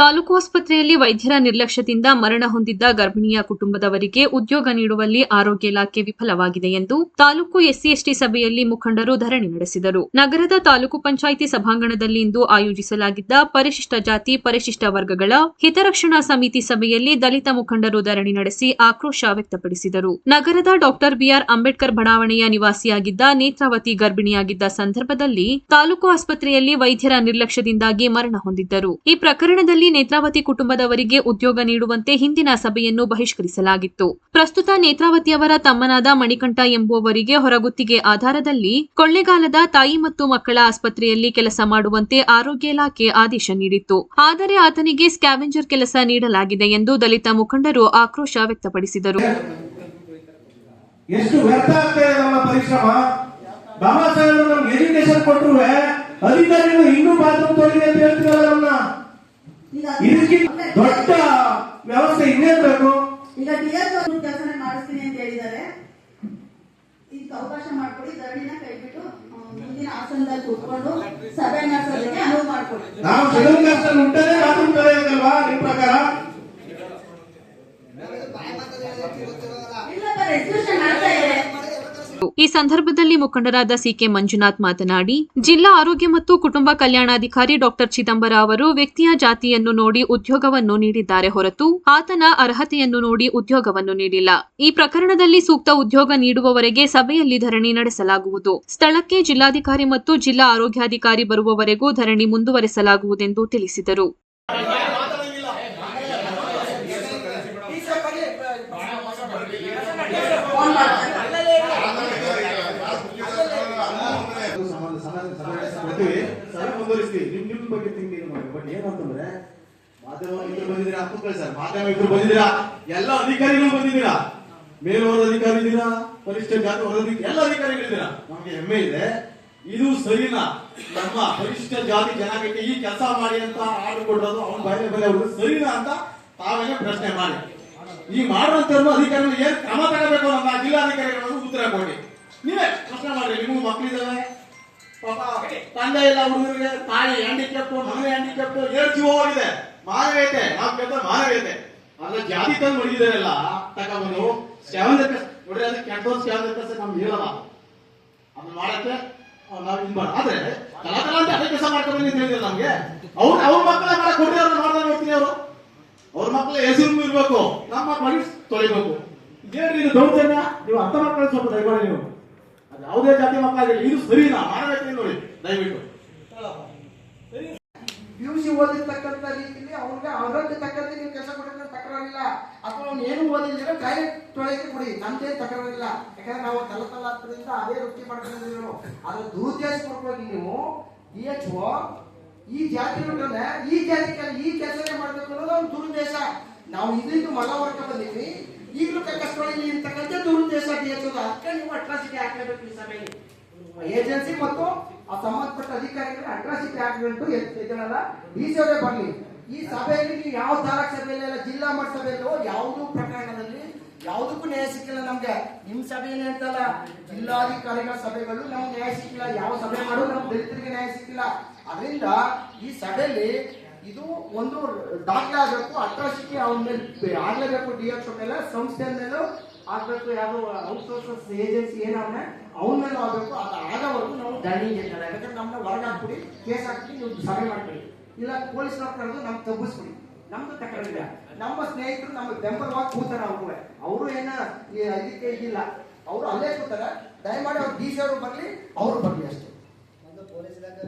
ತಾಲೂಕು ಆಸ್ಪತ್ರೆಯಲ್ಲಿ ವೈದ್ಯರ ನಿರ್ಲಕ್ಷ್ಯದಿಂದ ಮರಣ ಹೊಂದಿದ್ದ ಗರ್ಭಿಣಿಯ ಕುಟುಂಬದವರಿಗೆ ಉದ್ಯೋಗ ನೀಡುವಲ್ಲಿ ಆರೋಗ್ಯ ಇಲಾಖೆ ವಿಫಲವಾಗಿದೆ ಎಂದು ತಾಲೂಕು ಎಸ್ಸಿ ಎಸ್ಟಿ ಸಭೆಯಲ್ಲಿ ಮುಖಂಡರು ಧರಣಿ ನಡೆಸಿದರು. ನಗರದ ತಾಲೂಕು ಪಂಚಾಯಿತಿ ಸಭಾಂಗಣದಲ್ಲಿ ಇಂದು ಆಯೋಜಿಸಲಾಗಿದ್ದ ಪರಿಶಿಷ್ಟ ಜಾತಿ, ಪರಿಶಿಷ್ಟ ವರ್ಗಗಳ ಹಿತರಕ್ಷಣಾ ಸಮಿತಿ ಸಭೆಯಲ್ಲಿ ದಲಿತ ಮುಖಂಡರು ಧರಣಿ ನಡೆಸಿ ಆಕ್ರೋಶ ವ್ಯಕ್ತಪಡಿಸಿದರು. ನಗರದ ಡಾಕ್ಟರ್ ಬಿಆರ್. ಅಂಬೇಡ್ಕರ್ ಬಡಾವಣೆಯ ನಿವಾಸಿಯಾಗಿದ್ದ ನೇತ್ರಾವತಿ ಗರ್ಭಿಣಿಯಾಗಿದ್ದ ಸಂದರ್ಭದಲ್ಲಿ ತಾಲೂಕು ಆಸ್ಪತ್ರೆಯಲ್ಲಿ ವೈದ್ಯರ ನಿರ್ಲಕ್ಷ್ಯದಿಂದಾಗಿ ಮರಣ ಹೊಂದಿದ್ದರು. ಈ ಪ್ರಕರಣದಲ್ಲಿ ನೇತ್ರಾವತಿ ಕುಟುಂಬದವರಿಗೆ ಉದ್ಯೋಗ ನೀಡುವಂತೆ ಹಿಂದಿನ ಸಭೆಯನ್ನು ಬಹಿಷ್ಕರಿಸಲಾಗಿತ್ತು. ಪ್ರಸ್ತುತ ನೇತ್ರಾವತಿಯವರ ತಮ್ಮನಾದ ಮಣಿಕಂಠ ಎಂಬುವವರಿಗೆ ಹೊರಗುತ್ತಿಗೆ ಆಧಾರದಲ್ಲಿ ಕೊಳ್ಳೆಗಾಲದ ತಾಯಿ ಮತ್ತು ಮಕ್ಕಳ ಆಸ್ಪತ್ರೆಯಲ್ಲಿ ಕೆಲಸ ಮಾಡುವಂತೆ ಆರೋಗ್ಯ ಇಲಾಖೆ ಆದೇಶ ನೀಡಿತ್ತು. ಆದರೆ ಆತನಿಗೆ ಸ್ಕ್ಯಾವೆಂಜರ್ ಕೆಲಸ ನೀಡಲಾಗಿದೆ ಎಂದು ದಲಿತ ಮುಖಂಡರು ಆಕ್ರೋಶ ವ್ಯಕ್ತಪಡಿಸಿದರು. ಎಷ್ಟು ವ್ಯರ್ಥ ಆಗ್ತಾ ನಮ್ಮ ಪರಿಶ್ರಮ? ಬಾಬಾ ಸಾಹೇಬ್ ಎಜುಕೇಶನ್ ಕೊಟ್ಟರು ಅಧಿಕಾರಿಗಳು ಇನ್ನೂ ಬಾತ್ರೂಮ್ ತೊಳಿದೆ ಅಂತ ಹೇಳ್ತಿರಲ್ಲ ನಮ್ಮನ್ನ ಇದಕ್ಕಿಂತ ದೊಡ್ಡ ವ್ಯವಸ್ಥೆ ಇನ್ನೇನ್ ಬೇಕು. ಈಗ ಡಿಎಸ್ ಕೆಲಸನ ಮಾಡಿಸ್ತೀನಿ ಅಂತ ಹೇಳಿದ್ದಾರೆ. ಇದಕ್ಕೆ ಅವಕಾಶ ಮಾಡ್ಕೊಡಿ ಧರಣಿನ ಕೈಬಿಟ್ಟು ಮುಂದಿನ ಆಸನದಲ್ಲಿ ಕೂತ್ಕೊಂಡು ಸಭೆ ನಡೆಸೋದಕ್ಕೆ ಅನುವು ಮಾಡ್ಕೊಡಿ. ನಾವು ಶೆಡ್ಯೂಲ್ ಕಾಸ್ಟ್ ಅಲ್ಲಿ ಉಂಟೇನೆ ಬಾತ್ರೂಮ್ ತೊಳೆಯೋದಲ್ವಾ ನಿಮ್ ಪ್ರಕಾರ ಇಲ್ಲಪ್ಪ ರೆಸಲ್ಯೂಷನ್ ಆಗ್ತಾ ಇದೆ ಈ ಸಂದರ್ಭದಲ್ಲಿ ಮುಖಂಡರಾದ ಸಿಕೆ ಮಂಜುನಾಥ್ ಮಾತನಾಡಿ, ಜಿಲ್ಲಾ ಆರೋಗ್ಯ ಮತ್ತು ಕುಟುಂಬ ಕಲ್ಯಾಣಾಧಿಕಾರಿ ಡಾಕ್ಟರ್ ಚಿದಂಬರ ಅವರು ವ್ಯಕ್ತಿಯ ಜಾತಿಯನ್ನು ನೋಡಿ ಉದ್ಯೋಗವನ್ನು ನೀಡಿದ್ದಾರೆ ಹೊರತು ಆತನ ಅರ್ಹತೆಯನ್ನು ನೋಡಿ ಉದ್ಯೋಗವನ್ನು ನೀಡಿಲ್ಲ. ಈ ಪ್ರಕರಣದಲ್ಲಿ ಸೂಕ್ತ ಉದ್ಯೋಗ ನೀಡುವವರೆಗೆ ಸಭೆಯಲ್ಲಿ ಧರಣಿ ನಡೆಸಲಾಗುವುದು. ಸ್ಥಳಕ್ಕೆ ಜಿಲ್ಲಾಧಿಕಾರಿ ಮತ್ತು ಜಿಲ್ಲಾ ಆರೋಗ್ಯಾಧಿಕಾರಿ ಬರುವವರೆಗೂ ಧರಣಿ ಮುಂದುವರೆಸಲಾಗುವುದೆಂದು ತಿಳಿಸಿದರು. ನಿಮ್ ಬಗ್ಗೆ ತಿಂಡಿ ಮಾಡಿ? ಬಟ್ ಮಾಧ್ಯಮ ಸರ್. ಮಾಧ್ಯಮ ಎಲ್ಲ ಅಧಿಕಾರಿಗಳು ಬಂದಿದ್ದೀರಾ? ಮೇಲ್ವರ ಅಧಿಕಾರಿ ಇದ್ದೀರಾ? ವರಿಷ್ಠ ಜಾತಿ ಎಲ್ಲ ಅಧಿಕಾರಿಗಳಿದ್ದೀರಾ ನಮಗೆ ಹೆಮ್ಮೆ ಇದೆ. ಇದು ಸರಿನಾ ನಮ್ಮ ಪರಿಶಿಷ್ಟ ಜಾತಿ ಜನಾಂಗಕ್ಕೆ ಈ ಕೆಲಸ ಮಾಡಿ ಅಂತ ಆರ್ಡರ್ ಕೊಡೋದು ಅವ್ನ ಬಾಯಿಗೆ ಬೇರೆ ಅವರು ಸರಿನಾ ಅಂತ ತಾವೇನೆ ಪ್ರಶ್ನೆ ಮಾಡಿ. ಈ ಮಾಡುವಂತ ಅಧಿಕಾರಿಗಳು ಏನ್ ಕ್ರಮ ತಗೋಬೇಕು ನಮ್ಮ ಜಿಲ್ಲಾಧಿಕಾರಿಗಳು ಉತ್ತರ ಕೊಡಿ. ನೀವೇ ಪ್ರಶ್ನೆ ಮಾಡಿ. ನಿಮಗೂ ಮಕ್ಕಳಿದ್ದಾವೆ ತಂದೆ ಇಲ್ಲ ಹುಡುಗರಿಗೆ ತಾಯಿ ಹ್ಯಾಂಡಿಕ್ಯಾಪ್ ಮಗನ ಹ್ಯಾಂಡಿಕ್ಯಾಪ್ ಏಳು ಜೀವ ಹೋಗಿದೆ. ಮಾನವೀಯತೆ ನಾವು ಕೇಳ್ತ ಮಾನವೀಯತೆ. ಅಲ್ಲ ಜಾತಿ ತಂದು ಮಡಿದಿದ್ದಾರೆಲ್ಲ ತಗೊಂಡು ಸ್ಕ್ಯಾನ್ ನೋಡ್ರಿ, ಅದು ಕೆಟ್ಟ ಸ್ಕ್ಯಾನ್ ನಮ್ಗೆ ಹೇಳಲ್ಲ ಅದನ್ನ ಮಾಡಕ್ಕೆ ನಾವು ಇದ್ ಮಾಡ ಆದ್ರೆ ತಲಾ ಅಂತ ಅದೇ ಕೆಲಸ ಮಾಡ್ಕೊಂಡು ಹೇಳಿದ್ರೆ ನಮ್ಗೆ? ಅವ್ರ ಅವ್ರ ಮಕ್ಕಳ ಮಾಡ ಕೊಡ್ರಿ ಅವ್ರನ್ನ ಮಾಡ್ದ ನೋಡ್ತೀನಿ ಅವರು. ಅವ್ರ ಮಕ್ಕಳ ಹೆಸರು ಇರ್ಬೇಕು. ನಮ್ಮ ಮನಸ್ಸು ತೊಳಿಬೇಕು. ಇದೇನ್ರಿ ಇದು ದೌರ್ಜನ್ಯ? ನೀವು ಅರ್ಥ ಮಾಡ್ಕೊಳ್ಳಿ ಸ್ವಲ್ಪ ದಯಮಾಡಿ ನೀವು. ಯಾವುದೇ ಜಾತಿ ಮಕ್ಕಳಾಗಿರಲಿ, ಇದು ಸರಿನಾ ಮಾಡಬೇಕು ನೋಡಿ, ದಯವಿಟ್ಟು. ಯು ಸಿ ಓದಿರ್ತಕ್ಕಂಥ ರೀತಿಯಲ್ಲಿ ಅವ್ನಿಗೆ ಅರ್ಹತೆ ತಕ್ಕಂತೆ ನೀವು ಕೆಲಸ ಕೊಡಕ್ಕೆ ತಕರಾರಿಲ್ಲ. ಅಥವಾ ಅವ್ನು ಏನು ಓದಿದ್ರೆ ಡೈರೆಕ್ಟ್ ತೊಳೆಯಕ್ಕೆ ಕೊಡಿ. ನಮ್ದೇ ತಕರಾರಿಲ್ಲ. ಯಾಕಂದ್ರೆ ನಾವು ತಲ ತಲಾಂತರದಿಂದ ಅದೇ ವೃತ್ತಿ ಮಾಡ್ಕೊಂಡಿದ್ದೀವಿ ಅದ್ರ ದುರುದ್ದೇಶಪೂರ್ವಕವಾಗಿ ನೀವು ಇ ಎಚ್ ಓ ಈ ಜಾತಿ ಈ ಜಾತಿ ಈ ಕೆಲಸನೇ ಮಾಡ್ಬೇಕು ಅನ್ನೋದು ಒಂದು ದುರುದ್ದೇಶ. ನಾವು ಇದರಿಂದ ಮಲ ಹೊರಕ ಬಂದೀವಿ ಈಗಲೂ ಕಕ್ಕಸ್ಕೊಳ್ಳಿ ಇರ್ತಕ್ಕಂಥ ದುರುದ್ದೇಶ ದೇಶದ. ನೀವು ಅಟ್ರಾಸಿಟಿ ಹಾಕಲೇಬೇಕು ಈ ಸಭೆಯಲ್ಲಿ ಏಜೆನ್ಸಿ ಮತ್ತು ಆ ಸಂಬಂಧಪಟ್ಟ ಅಧಿಕಾರಿಗಳು ಅಟ್ರಾಸಿಟಿ ಆಕ್ಟ್ ಇದನ್ನೆಲ್ಲ ಈ ಸಭೆ ಬರಲಿ ಈ ಸಭೆಯಲ್ಲಿ ನೀವು ಯಾವ ತಾಲೂಕ್ ಸಭೆಯಲ್ಲಿ ಜಿಲ್ಲಾ ಮಟ್ಟ ಸಭೆಯಲ್ಲೋ ಯಾವುದೂ ಪ್ರಕರಣದಲ್ಲಿ ಯಾವುದಕ್ಕೂ ನ್ಯಾಯ ಸಿಕ್ಕಿಲ್ಲ ನಮ್ಗೆ. ನಿಮ್ ಸಭೆಯಲ್ಲಿ ಅಂತಲ್ಲ ಜಿಲ್ಲಾಧಿಕಾರಿಗಳ ಸಭೆಗಳು ನಮ್ಗೆ ನ್ಯಾಯ ಸಿಕ್ಕಿಲ್ಲ ಯಾವ ಸಭೆ ಮಾಡೋದು ನಮ್ ದಲಿತರಿಗೆ ನ್ಯಾಯ ಸಿಕ್ಕಿಲ್ಲ. ಅದರಿಂದ ಈ ಸಭೆಯಲ್ಲಿ ಇದು ಒಂದು ದಾಖಲೆ ಆಗಬೇಕು, ಅಟ್ರಾಸಿಟಿ ಅವನ ಮೇಲೆ ಆಗ್ಲೇಬೇಕು ಡಿ ಎಚ್ ಮೇಲೆ ಸಂಸ್ಥೆ ಮೇಲೆ ಆಗ್ಬೇಕು, ಯಾವ್ದು ಔಟ್ಸೋರ್ಸಸ್ ಏಜೆನ್ಸಿ ಏನಾದ್ರೆ ಅವನ ಮೇಲೆ ಆಗ್ಬೇಕು, ಅದು ಆಗವರೆಗೂ ನಾವು ಧರಣಿ ಯಾಕಂದ್ರೆ ನಮ್ಮನ್ನ ಹೊರಗೆ ಹಾಕ್ಬಿಡಿ, ಕೇಸ್ ಹಾಕಿ ನೀವು ಸಭೆ ಮಾಡ್ಬಿಡಿ. ಇಲ್ಲ, ಪೊಲೀಸ್ ಕರೆದು ನಮ್ಗೆ ತಗ್ಗಿಸ್ಬಿಡಿ ನಮ್ದು ತಕರಿಲ್ಲ ನಮ್ಮ ಸ್ನೇಹಿತರು ನಮ್ಗೆ ಬೆಂಬಲವಾಗಿ ಕೂತಾರ ಅವ್ರು ಅವರು ಏನ ಇದಕ್ಕೆ ಇದಿಲ್ಲ. ಅವರು ಅಲ್ಲೇ ಕೂತಾರ. ದಯಮಾಡಿ ಅವ್ರು ಡಿ ಸಿ ಅವರು ಬರ್ಲಿ ಅವರು ಬರ್ಲಿ ಅಷ್ಟೇ.